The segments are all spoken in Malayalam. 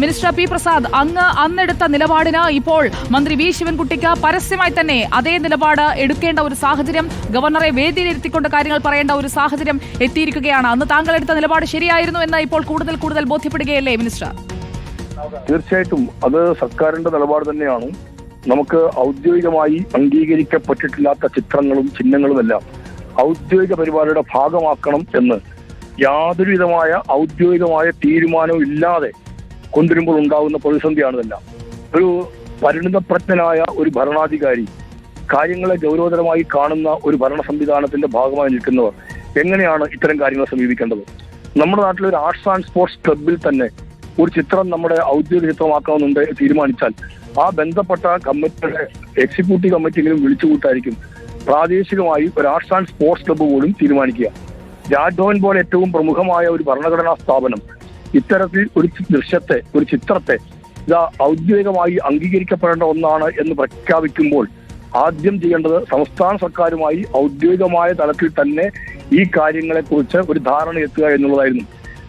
മിനിസ്റ്റർ പി പ്രസാദ് അങ്ങ് അന്നെടുത്ത നിലപാടിന് ഇപ്പോൾ മന്ത്രി വി ശിവൻകുട്ടിക്ക് പരസ്യമായി തന്നെ അതേ നിലപാട് എടുക്കേണ്ട ഒരു സാഹചര്യം ഗവർണറെ വേദിയിലിരുത്തിക്കൊണ്ട് കാര്യങ്ങൾ പറയേണ്ട ഒരു സാഹചര്യം എത്തിയിരിക്കുകയാണ്. അന്ന് താങ്കൾ എടുത്ത നിലപാട് ശരിയായിരുന്നു എന്ന് ഇപ്പോൾ കൂടുതൽ കൂടുതൽ ബോധ്യപ്പെടുകയല്ലേ മിനിസ്റ്റർ? തീർച്ചയായിട്ടും അത് സർക്കാരിന്റെ നിലപാട് തന്നെയാണ്. നമുക്ക് ഔദ്യോഗികമായി അംഗീകരിക്കപ്പെട്ടിട്ടില്ലാത്ത ചിത്രങ്ങളും ചിഹ്നങ്ങളും എല്ലാം ഔദ്യോഗിക പരിപാടിയുടെ ഭാഗമാക്കണം എന്ന് യാതൊരുവിധമായ ഔദ്യോഗികമായ തീരുമാനവും ഇല്ലാതെ കൊണ്ടുവരുമ്പോൾ ഉണ്ടാകുന്ന പ്രതിസന്ധിയാണ് ഒരു പരിണിതപ്രജ്ഞനായ ഒരു ഭരണാധികാരി കാര്യങ്ങളെ ഗൗരവതരമായി കാണുന്ന ഒരു ഭരണ സംവിധാനത്തിന്റെ ഭാഗമായി നിൽക്കുന്നവർ എങ്ങനെയാണ് ഇത്തരം കാര്യങ്ങൾ സമീപിക്കേണ്ടത്? നമ്മുടെ നാട്ടിലെ ഒരു ആർട്സ് ആൻഡ് സ്പോർട്സ് ക്ലബിൽ തന്നെ ഒരു ചിത്രം നമ്മുടെ ഔദ്യോഗിക ചിത്രമാക്കണമെന്നുണ്ട് തീരുമാനിച്ചാൽ ആ ബന്ധപ്പെട്ട കമ്മിറ്റിയുടെ എക്സിക്യൂട്ടീവ് കമ്മിറ്റിയെങ്കിലും വിളിച്ചുകൂട്ടായിരിക്കും പ്രാദേശികമായി ഒരു ആർട്സ് ആൻഡ് സ്പോർട്സ് ക്ലബ്ബ് പോലും തീരുമാനിക്കുക. രാജ്ഭവൻ പോലെ ഏറ്റവും പ്രമുഖമായ ഒരു ഭരണഘടനാ സ്ഥാപനം ഇത്തരത്തിൽ ഒരു ദൃശ്യത്തെ ഒരു ചിത്രത്തെ ഇതാ ഔദ്യോഗികമായി അംഗീകരിക്കപ്പെടേണ്ട ഒന്നാണ് എന്ന് പ്രഖ്യാപിക്കുമ്പോൾ ആദ്യം ചെയ്യേണ്ടത് സംസ്ഥാന സർക്കാരുമായി ഔദ്യോഗികമായ തലത്തിൽ തന്നെ ഈ കാര്യങ്ങളെക്കുറിച്ച് ഒരു ധാരണ എത്തുക എന്നുള്ളതായിരുന്നു.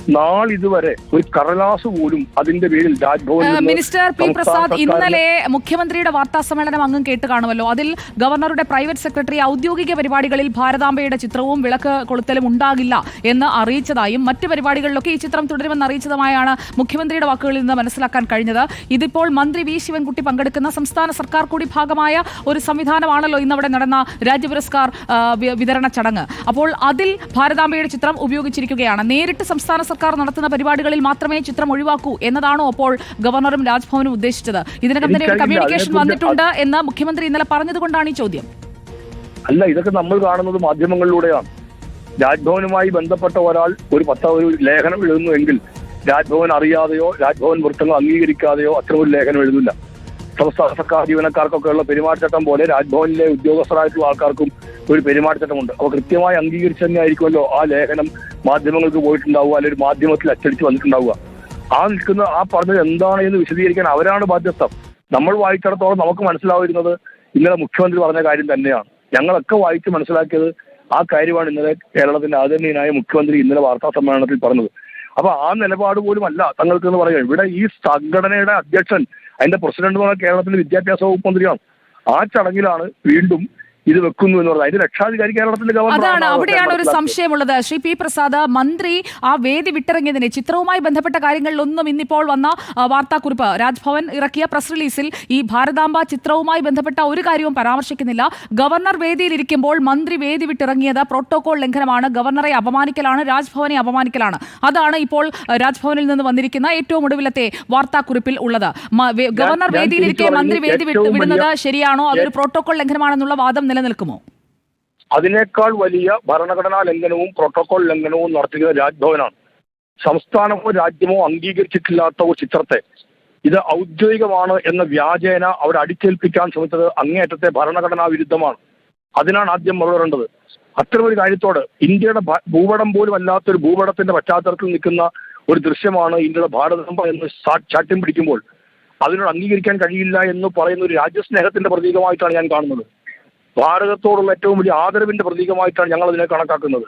നാളിതുവരെ ഒരു കടലാസ് പോലും അതിന്റെ പേരിൽ രാജ്ഭവൻ മിനിസ്റ്റർ പി. പ്രസാദ് ഇന്നലെ മുഖ്യമന്ത്രിയുടെ വാർത്താ സമ്മേളനം അങ്ങും കേട്ട് കാണുമല്ലോ. അതിൽ ഗവർണറുടെ പ്രൈവറ്റ് സെക്രട്ടറി ഔദ്യോഗിക പരിപാടികളിൽ ഭാരതാംബയുടെ ചിത്രവും വിളക്ക് കൊളുത്തലും ഉണ്ടാകില്ല എന്ന് അറിയിച്ചതായും മറ്റ് പരിപാടികളിലൊക്കെ ഈ ചിത്രം തുടരുമെന്ന് അറിയിച്ചതുമായാണ് മുഖ്യമന്ത്രിയുടെ വാക്കുകളിൽ നിന്ന് മനസ്സിലാക്കാൻ കഴിഞ്ഞത്. ഇതിപ്പോൾ മന്ത്രി വി. ശിവൻകുട്ടി പങ്കെടുക്കുന്ന സംസ്ഥാന സർക്കാർ കൂടി ഭാഗമായ ഒരു സംവിധാനമാണല്ലോ ഇന്നവിടെ നടന്ന രാജ്യ പുരസ്കാർ വിതരണ ചടങ്ങ്. അപ്പോൾ അതിൽ ഭാരതാംബയുടെ ചിത്രം ഉപയോഗിച്ചിരിക്കുകയാണ്. നേരിട്ട് സംസ്ഥാന സർക്കാർ നടത്തുന്ന പരിപാടികളിൽ മാത്രമേ ചിത്രം ഒഴിവാക്കൂ എന്നതാണോ അപ്പോൾ ഗവർണറും രാജ്ഭവനും ഉദ്ദേശിച്ചത്? ഇതിനകം തന്നെ ഒരു കമ്മ്യൂണിക്കേഷൻ വന്നിട്ടുണ്ട് എന്ന് മുഖ്യമന്ത്രി ഇന്നലെ പറഞ്ഞതുകൊണ്ടാണ് ഈ ചോദ്യം. അല്ല ഇതൊക്കെ നമ്മൾ കാണുന്നത് മാധ്യമങ്ങളിലൂടെയാണ്. രാജ്ഭവനുമായി ബന്ധപ്പെട്ട ഒരാൾ ഒരു പത്ത ഒരു ലേഖനം എഴുതുന്നുവെങ്കിൽ രാജ്ഭവൻ അറിയാതെയോ രാജ്ഭവൻ വൃത്തങ്ങൾ അംഗീകരിക്കാതെയോ അത്തരം ഒരു ലേഖനം എഴുതില്ല സംസ്ഥാന സർക്കാർ ജീവനക്കാർക്കൊക്കെയുള്ള പെരുമാറ്റച്ചട്ടം പോലെ രാജ്ഭവനിലെ ഉദ്യോഗസ്ഥരായിട്ടുള്ള ആൾക്കാർക്കും ഒരു പെരുമാറ്റച്ചട്ടമുണ്ട്. അപ്പോൾ കൃത്യമായി അംഗീകരിച്ചു തന്നെ ആയിരിക്കുമല്ലോ ആ ലേഖനം മാധ്യമങ്ങൾക്ക് പോയിട്ടുണ്ടാവുക അല്ലെങ്കിൽ മാധ്യമത്തിൽ അച്ചടിച്ച് വന്നിട്ടുണ്ടാവുക. ആ നിൽക്കുന്ന ആ പറഞ്ഞത് എന്താണ് എന്ന് വിശദീകരിക്കാൻ അവരാണ് ബാധ്യസ്ഥ. നമ്മൾ വായിച്ചിടത്തോളം നമുക്ക് മനസ്സിലാവുന്നത് ഇന്നലെ മുഖ്യമന്ത്രി പറഞ്ഞ കാര്യം തന്നെയാണ്. ഞങ്ങളൊക്കെ വായിച്ച് മനസ്സിലാക്കിയത് ആ കാര്യമാണ് ഇന്നലെ കേരളത്തിന്റെ ആദരണീയനായ മുഖ്യമന്ത്രി ഇന്നലെ വാർത്താ സമ്മേളനത്തിൽ പറഞ്ഞത്. അപ്പൊ ആ നിലപാട് പോലും അല്ല തങ്ങൾക്ക് എന്ന് പറയുക ഇവിടെ ഈ സംഘടനയുടെ അധ്യക്ഷൻ അതിന്റെ പ്രസിഡന്റ് എന്ന് കേരളത്തിന്റെ വിദ്യാഭ്യാസ വകുപ്പ് മന്ത്രിയാണ്. ആ ചടങ്ങിലാണ് വീണ്ടും ഇത് വെക്കുന്നു എന്ന് പറഞ്ഞത് അതിന്റെ രക്ഷാധികാരി കേരളത്തിന്റെ ഗവർണർ അതാണ് അവിടെയാണ് ഒരു സംശയമുള്ളത്. ശ്രീ പി പ്രസാദ് മന്ത്രി ആ വേദി വിട്ടിറങ്ങിയതിനെ ചിത്രവുമായി ബന്ധപ്പെട്ട കാര്യങ്ങളിലൊന്നും ഇന്നിപ്പോൾ വന്ന വാർത്താക്കുറിപ്പ്. രാജ്ഭവൻ ഇറക്കിയ പ്രസ് റിലീസിൽ ഈ ഭാരതാംബ ചിത്രവുമായി ബന്ധപ്പെട്ട ഒരു കാര്യവും പരാമർശിക്കുന്നില്ല. ഗവർണർ വേദിയിലിരിക്കുമ്പോൾ മന്ത്രി വേദി വിട്ടിറങ്ങിയത് പ്രോട്ടോകോൾ ലംഘനമാണ്. ഗവർണറെ അപമാനിക്കലാണ് രാജ്ഭവനെ അപമാനിക്കലാണ്. അതാണ് ഇപ്പോൾ രാജ്ഭവനിൽ നിന്ന് വന്നിരിക്കുന്ന ഏറ്റവും ഒടുവിലത്തെ വാർത്താക്കുറിപ്പിൽ ഉള്ളത്. ഗവർണർ വേദിയിലിരിക്കെ മന്ത്രി വേദി വിടുന്നത് ശരിയാണോ? അതൊരു പ്രോട്ടോകോൾ ലംഘനമാണെന്നുള്ള വാദം നിലനിൽക്കുമോ? അതിനേക്കാൾ വലിയ ഭരണഘടനാ ലംഘനവും പ്രോട്ടോകോൾ ലംഘനവും നടത്തിയത് രാജ്ഭവനാണ്. സംസ്ഥാനമോ രാജ്യമോ അംഗീകരിച്ചിട്ടില്ലാത്ത ഒരു ചിത്രത്തെ ഇത് ഔദ്യോഗികമാണ് എന്ന വ്യാജേന അവർ അടിച്ചേൽപ്പിക്കാൻ ശ്രമിച്ചത് അങ്ങേയറ്റത്തെ ഭരണഘടനാ വിരുദ്ധമാണ്. അതിനാണ് ആദ്യം മറുപടേണ്ടത് അത്തരമൊരു കാര്യത്തോട് ഇന്ത്യയുടെ ഭൂപടം പോലും അല്ലാത്തൊരു ഭൂപടത്തിന്റെ പശ്ചാത്തലത്തിൽ നിൽക്കുന്ന ഒരു ദൃശ്യമാണ് ഇന്ത്യയുടെ ഭാരതം എന്ന് ചാട്ടം പിടിക്കുമ്പോൾ. അതിനോട് അംഗീകരിക്കാൻ കഴിയില്ല എന്ന് പറയുന്ന ഒരു രാജ്യസ്നേഹത്തിന്റെ പ്രതീകമായിട്ടാണ് ഞാൻ കാണുന്നത്. ഭാരതത്തോടുള്ള ഏറ്റവും വലിയ ആദരവിന്റെ പ്രതീകമായിട്ടാണ് ഞങ്ങൾ അതിനെ കണക്കാക്കുന്നത്.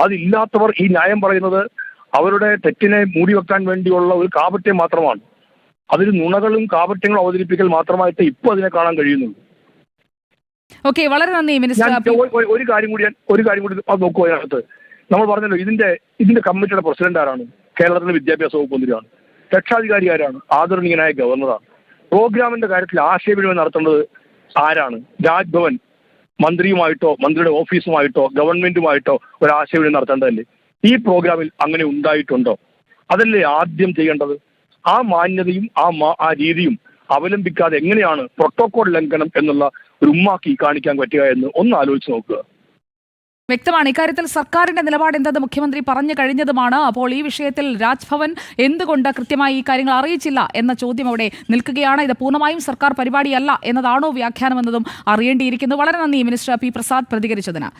അതില്ലാത്തവർ ഈ ന്യായം പറയുന്നത് അവരുടെ തെറ്റിനെ മൂടിവെക്കാൻ വേണ്ടിയുള്ള ഒരു കാപട്യം മാത്രമാണ്. അതിൽ നുണകളും കാപട്യങ്ങളും അവതരിപ്പിക്കൽ മാത്രമായിട്ട് ഇപ്പൊ അതിനെ കാണാൻ കഴിയുന്നുള്ളൂ. ഓക്കെ വളരെ നന്ദി മിനിസ്റ്റർ ഒരു കാര്യം കൂടി ഞാൻ- ഒരു കാര്യം കൂടി അത് നോക്കുക അതിനകത്ത്. നമ്മൾ പറഞ്ഞല്ലോ ഇതിന്റെ ഇതിന്റെ കമ്മിറ്റിയുടെ പ്രസിഡന്റ് ആരാണ്? കേരളത്തിലെ വിദ്യാഭ്യാസ വകുപ്പ് മന്ത്രിയാണ്. രക്ഷാധികാരി ആരാണ്? ആദരണീയനായ ഗവർണറാണ്. പ്രോഗ്രാമിന്റെ കാര്യത്തിൽ ആശയവിനിമയം നടത്തേണ്ടത് ആരാണ്? രാജ്ഭവൻ. മന്ത്രിയുമായിട്ടോ മന്ത്രിയുടെ ഓഫീസുമായിട്ടോ ഗവൺമെന്റുമായിട്ടോ ഒരു ആശയവിനിമയം നടത്തേണ്ടതല്ലേ? ഈ പ്രോഗ്രാമിൽ അങ്ങനെ ഉണ്ടായിട്ടുണ്ടോ? അതല്ലേ ആദ്യം ചെയ്യേണ്ടത്? ആ മാന്യതയും ആ ആ രീതിയും അവലംബിക്കാതെ എങ്ങനെയാണ് പ്രോട്ടോകോൾ ലംഘനം എന്നുള്ള ഒരു ഉമ്മാക്കി കാണിക്കാൻ പറ്റുക എന്ന് ഒന്ന് ആലോചിച്ച് നോക്കുക. വ്യക്തമാണ്. ഇക്കാര്യത്തിൽ സർക്കാരിന്റെ നിലപാട് എന്തെന്ന് മുഖ്യമന്ത്രി പറഞ്ഞു കഴിഞ്ഞതുമാണ്. അപ്പോൾ ഈ വിഷയത്തിൽ രാജ്ഭവൻ എന്തുകൊണ്ട് കൃത്യമായി ഈ കാര്യങ്ങൾ അറിയിച്ചില്ല എന്ന ചോദ്യം അവിടെ നിൽക്കുകയാണ്. ഇത് പൂർണമായും സർക്കാർ പരിപാടിയല്ല എന്നതാണോ വ്യാഖ്യാനമെന്നതും അറിയേണ്ടിയിരിക്കുന്നു. വളരെ നന്ദി മിനിസ്റ്റർ പി പ്രസാദ് പ്രതികരിച്ചതിന്.